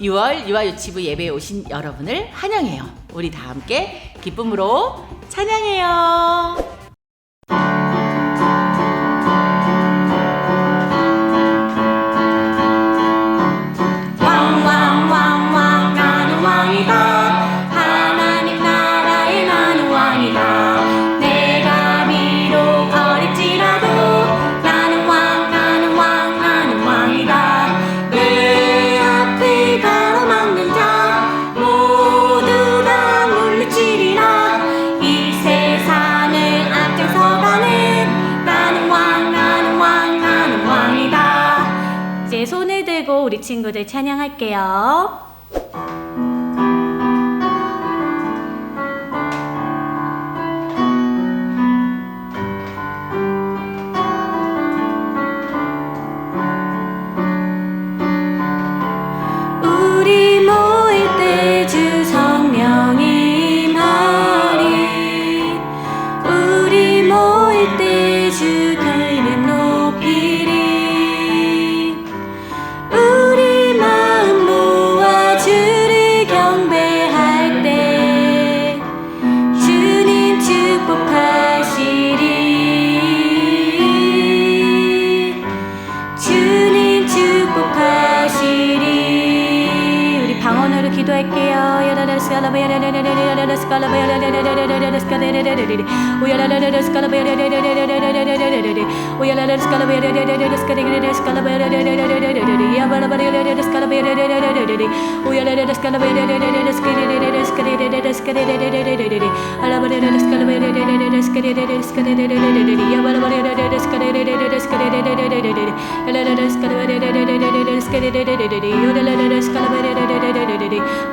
6월 유아 유치부 예배에 오신 여러분을 환영해요. 우리 다 함께 기쁨으로 찬양해요. 우리 친구들 찬양할게요.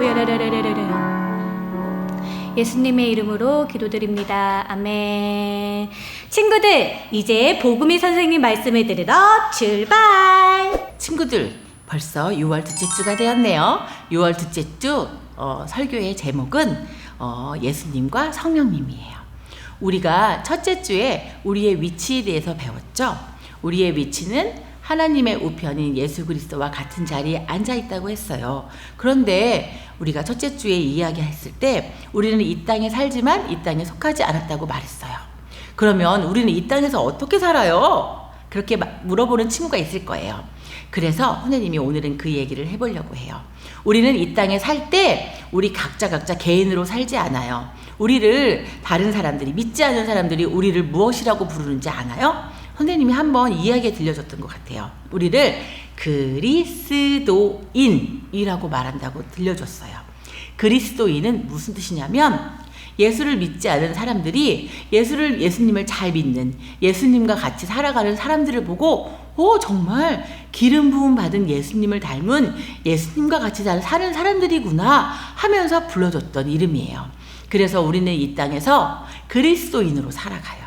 We are 예수님의 이름으로 기도드립니다. 아멘. 친구들, 이제 복음이 선생님 말씀을 들으러 출발! 친구들, 벌써 6월 둘째 주가 되었네요. 6월 둘째 주 어, 설교의 제목은 어, 예수님과 성령님이에요. 우리가 첫째 주에 우리의 위치에 대해서 배웠죠. 우리의 위치는 하나님의 우편인 예수 그리스도와 같은 자리에 앉아 있다고 했어요. 그런데 우리가 첫째 주에 이야기했을 때 우리는 이 땅에 살지만 이 땅에 속하지 않았다고 말했어요. 그러면 우리는 이 땅에서 어떻게 살아요? 그렇게 마- 물어보는 친구가 있을 거예요. 그래서 선생님이 오늘은 그 얘기를 해보려고 해요. 우리는 이 땅에 살 때 우리 각자 각자 개인으로 살지 않아요. 우리를 다른 사람들이 믿지 않는 사람들이 우리를 무엇이라고 부르는지 아나요? 선생님이 한번 이야기 들려줬던 것 같아요. 우리를 그리스도인이라고 말한다고 들려줬어요. 그리스도인은 무슨 뜻이냐면 예수를 믿지 않은 사람들이 예수를 예수님을 잘 믿는 예수님과 같이 살아가는 사람들을 보고 오 정말 기름 부음 받은 예수님을 닮은 예수님과 같이 잘 사는 사람들이구나 하면서 불러줬던 이름이에요. 그래서 우리는 이 땅에서 그리스도인으로 살아가요.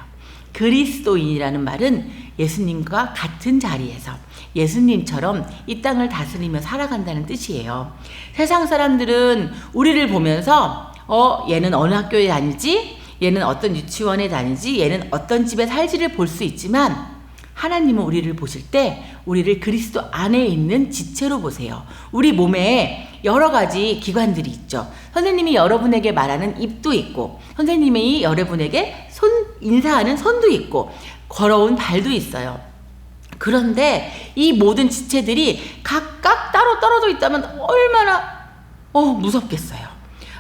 그리스도인이라는 말은 예수님과 같은 자리에서 예수님처럼 이 땅을 다스리며 살아간다는 뜻이에요. 세상 사람들은 우리를 보면서 어, 얘는 어느 학교에 다니지? 얘는 어떤 유치원에 다니지? 얘는 어떤 집에 살지를 볼 수 있지만 하나님은 우리를 보실 때 우리를 그리스도 안에 있는 지체로 보세요. 우리 몸에 여러 가지 기관들이 있죠. 선생님이 여러분에게 말하는 입도 있고, 선생님이 여러분에게 손, 인사하는 손도 있고, 걸어온 발도 있어요. 그런데 이 모든 지체들이 각각 따로 떨어져 있다면 얼마나 어 무섭겠어요.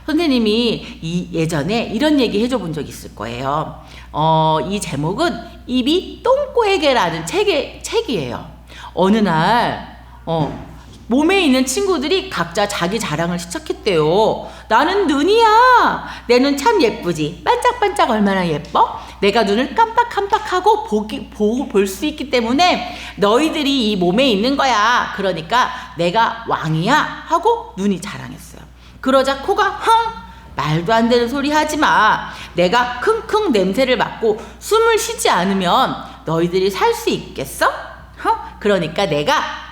선생님이 이 예전에 이런 얘기 해줘 본 적 있을 거예요. 어, 이 제목은 입이 똥꼬에게라는 책의 책이에요. 어느 날 어, 몸에 있는 친구들이 각자 자기 자랑을 시작했대요. 나는 눈이야. 내 눈 참 예쁘지. 반짝반짝 얼마나 예뻐? 내가 눈을 깜빡깜빡하고 보기 보고 볼 수 있기 때문에 너희들이 이 몸에 있는 거야. 그러니까 내가 왕이야 하고 눈이 자랑했어요. 그러자 코가 흥 말도 안 되는 소리 하지 마. 내가 킁킁 냄새를 맡고 숨을 쉬지 않으면 너희들이 살 수 있겠어? 어? 그러니까 내가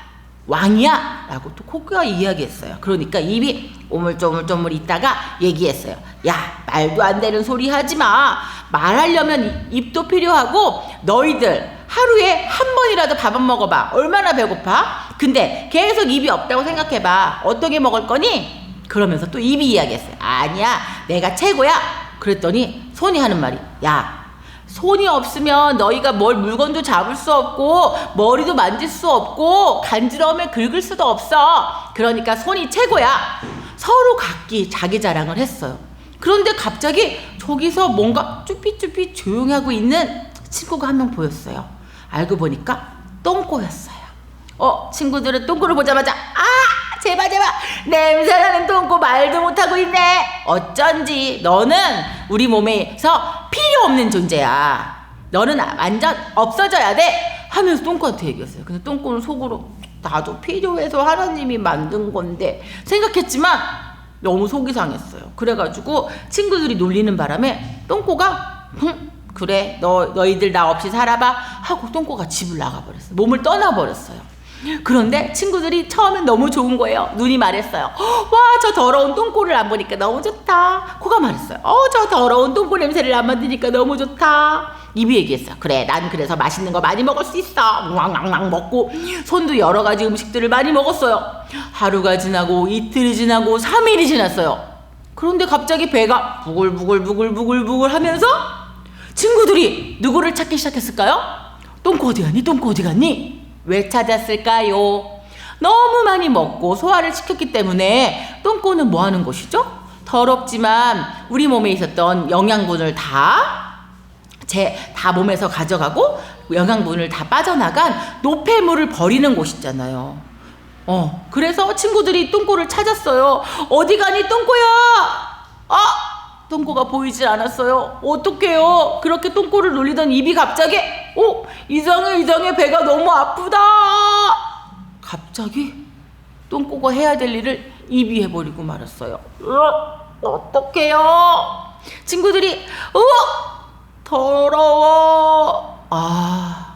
왕이야! 라고 또 코가 이야기했어요. 그러니까 입이 오물조물조물 있다가 얘기했어요. 야, 말도 안 되는 소리 하지 마. 말하려면 입도 필요하고 너희들 하루에 한 번이라도 밥안 먹어봐. 얼마나 배고파? 근데 계속 입이 없다고 생각해봐. 어떻게 먹을 거니? 그러면서 또 입이 이야기했어요. 아니야, 내가 최고야. 그랬더니 손이 하는 말이, 야, 손이 없으면 너희가 뭘 물건도 잡을 수 없고 머리도 만질 수 없고 간지러우면 긁을 수도 없어. 그러니까 손이 최고야. 서로 각기 자기 자랑을 했어요. 그런데 갑자기 저기서 뭔가 쭈삐쭈삐 조용히 하고 있는 친구가 한 명 보였어요. 알고 보니까 똥꼬였어요. 어, 친구들은 똥꼬를 보자마자 아, 제발 제발 냄새나는 똥꼬 말도 못하고 있네. 어쩐지 너는 우리 몸에서 필요 없는 존재야. 너는 완전 없어져야 돼. 하면서 똥꼬한테 얘기했어요. 근데 똥꼬는 속으로 나도 필요해서 하나님이 만든 건데 생각했지만 너무 속이 상했어요. 그래가지고 친구들이 놀리는 바람에 똥꼬가 흠, 그래 너 너희들 나 없이 살아봐 하고 똥꼬가 집을 나가버렸어요. 몸을 떠나버렸어요. 그런데 친구들이 처음엔 너무 좋은 거예요. 눈이 말했어요. 와, 저 더러운 똥꼬를 안 보니까 너무 좋다. 코가 말했어요. 어, 저 더러운 똥꼬 냄새를 안 맡으니까 너무 좋다. 입이 얘기했어요. 그래, 난 그래서 맛있는 거 많이 먹을 수 있어. 왕왕왕 먹고 손도 여러 가지 음식들을 많이 먹었어요. 하루가 지나고 이틀이 지나고 3일이 지났어요. 그런데 갑자기 배가 부글부글부글부글부글 하면서 친구들이 누구를 찾기 시작했을까요? 똥꼬 어디 갔니? 똥꼬 어디 갔니? 왜 찾았을까요? 너무 많이 먹고 소화를 시켰기 때문에 똥꼬는 뭐 하는 것이죠? 더럽지만 우리 몸에 있었던 영양분을 다 제 다 몸에서 가져가고 영양분을 다 빠져나간 노폐물을 버리는 곳이잖아요. 어, 그래서 친구들이 똥꼬를 찾았어요. 어디 가니 똥꼬야? 아, 똥꼬가 보이질 않았어요. 어떡해요? 그렇게 똥꼬를 놀리던 입이 갑자기, 어, 이상해, 이상해, 배가 너무 아프다. 갑자기 똥꼬가 해야 될 일을 입이 해버리고 말았어요. 으, 어떡해요? 친구들이, 어, 더러워. 아,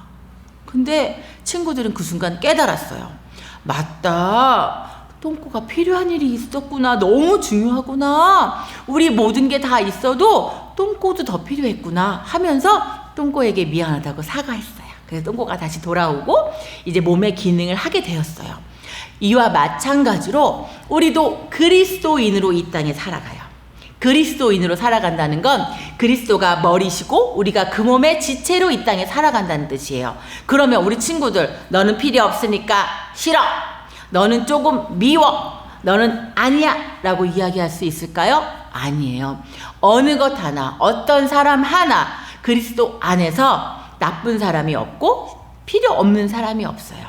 근데 친구들은 그 순간 깨달았어요. 맞다. 똥꼬가 필요한 일이 있었구나. 너무 중요하구나. 우리 모든 게 다 있어도 똥꼬도 더 필요했구나 하면서 똥꼬에게 미안하다고 사과했어요. 그래서 똥꼬가 다시 돌아오고 이제 몸의 기능을 하게 되었어요. 이와 마찬가지로 우리도 그리스도인으로 이 땅에 살아가요. 그리스도인으로 살아간다는 건 그리스도가 머리시고 우리가 그 몸의 지체로 이 땅에 살아간다는 뜻이에요. 그러면 우리 친구들 너는 필요 없으니까 싫어. 너는 조금 미워. 너는 아니야. 라고 이야기할 수 있을까요? 아니에요. 어느 것 하나, 어떤 사람 하나 그리스도 안에서 나쁜 사람이 없고 필요 없는 사람이 없어요.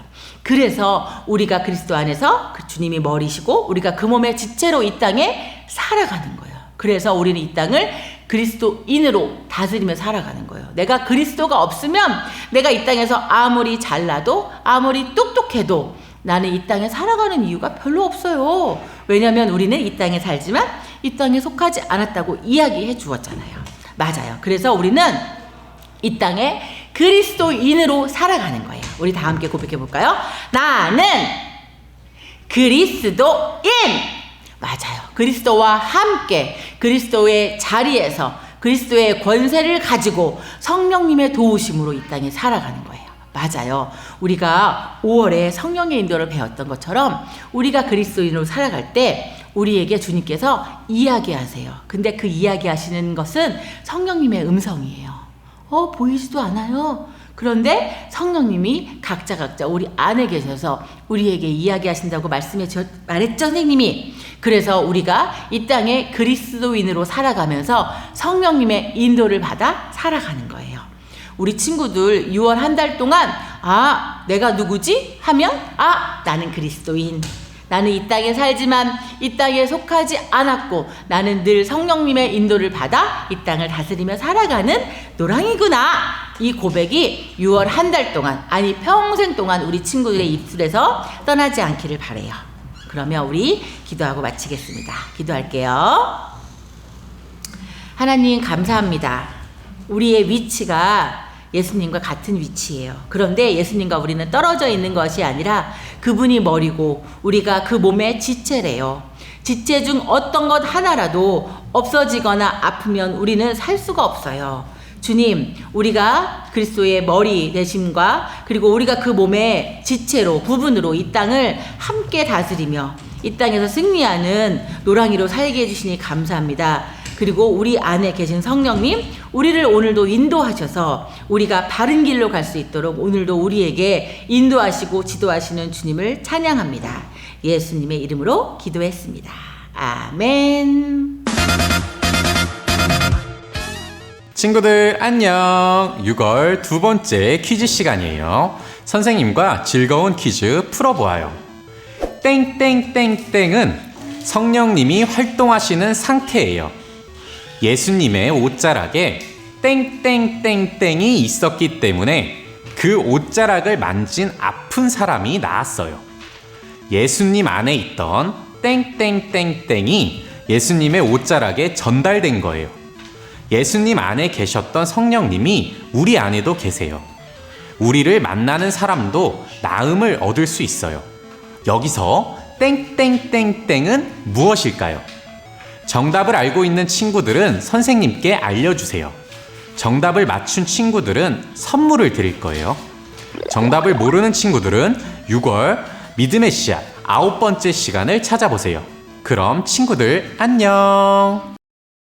그래서 우리가 그리스도 안에서 그 주님이 머리시고 우리가 그 몸의 지체로 이 땅에 살아가는 거예요. 그래서 우리는 이 땅을 그리스도인으로 다스리며 살아가는 거예요. 내가 그리스도가 없으면 내가 이 땅에서 아무리 잘나도 아무리 똑똑해도 나는 이 땅에 살아가는 이유가 별로 없어요. 왜냐하면 우리는 이 땅에 살지만 이 땅에 속하지 않았다고 이야기해 주었잖아요. 맞아요. 그래서 우리는 이 땅에 그리스도인으로 살아가는 거예요. 우리 다 함께 고백해 볼까요? 나는 그리스도인! 맞아요. 그리스도와 함께 그리스도의 자리에서 그리스도의 권세를 가지고 성령님의 도우심으로 이 땅에 살아가는 거예요. 맞아요. 우리가 5월에 성령의 인도를 배웠던 것처럼 우리가 그리스도인으로 살아갈 때 우리에게 주님께서 이야기하세요. 근데 그 이야기하시는 것은 성령님의 음성이에요. 어, 보이지도 않아요. 그런데 성령님이 각자 각자 우리 안에 계셔서 우리에게 이야기하신다고 말씀해 주, 말했죠, 선생님이. 그래서 우리가 이 땅에 그리스도인으로 살아가면서 성령님의 인도를 받아 살아가는 거예요. 우리 친구들 6월 한 달 동안 아, 내가 누구지? 하면 아, 나는 그리스도인. 나는 이 땅에 살지만 이 땅에 속하지 않았고 나는 늘 성령님의 인도를 받아 이 땅을 다스리며 살아가는 노랑이구나. 이 고백이 6월 한 달 동안 아니 평생 동안 우리 친구들의 입술에서 떠나지 않기를 바래요. 그러면 우리 기도하고 마치겠습니다. 기도할게요. 하나님 감사합니다. 우리의 위치가 예수님과 같은 위치예요. 그런데 예수님과 우리는 떨어져 있는 것이 아니라 그분이 머리고 우리가 그 몸의 지체래요. 지체 중 어떤 것 하나라도 없어지거나 아프면 우리는 살 수가 없어요. 주님, 우리가 그리스도의 머리 되심과 그리고 우리가 그 몸의 지체로 부분으로 이 땅을 함께 다스리며 이 땅에서 승리하는 노랑이로 살게 해주시니 감사합니다. 그리고 우리 안에 계신 성령님, 우리를 오늘도 인도하셔서 우리가 바른 길로 갈 수 있도록 오늘도 우리에게 인도하시고 지도하시는 주님을 찬양합니다. 예수님의 이름으로 기도했습니다. 아멘. 친구들 안녕. 6월 두 번째 퀴즈 시간이에요. 선생님과 즐거운 퀴즈 풀어보아요. 땡땡땡땡은 성령님이 활동하시는 상태예요. 예수님의 옷자락에 땡땡땡땡이 있었기 때문에 그 옷자락을 만진 아픈 사람이 나았어요. 예수님 안에 있던 땡땡땡땡이 예수님의 옷자락에 전달된 거예요. 예수님 안에 계셨던 성령님이 우리 안에도 계세요. 우리를 만나는 사람도 나음을 얻을 수 있어요. 여기서 땡땡땡땡은 무엇일까요? 정답을 알고 있는 친구들은 선생님께 알려주세요. 정답을 맞춘 친구들은 선물을 드릴 거예요. 정답을 모르는 친구들은 6월 믿음의 씨앗 아홉 번째 시간을 찾아보세요. 그럼 친구들 안녕!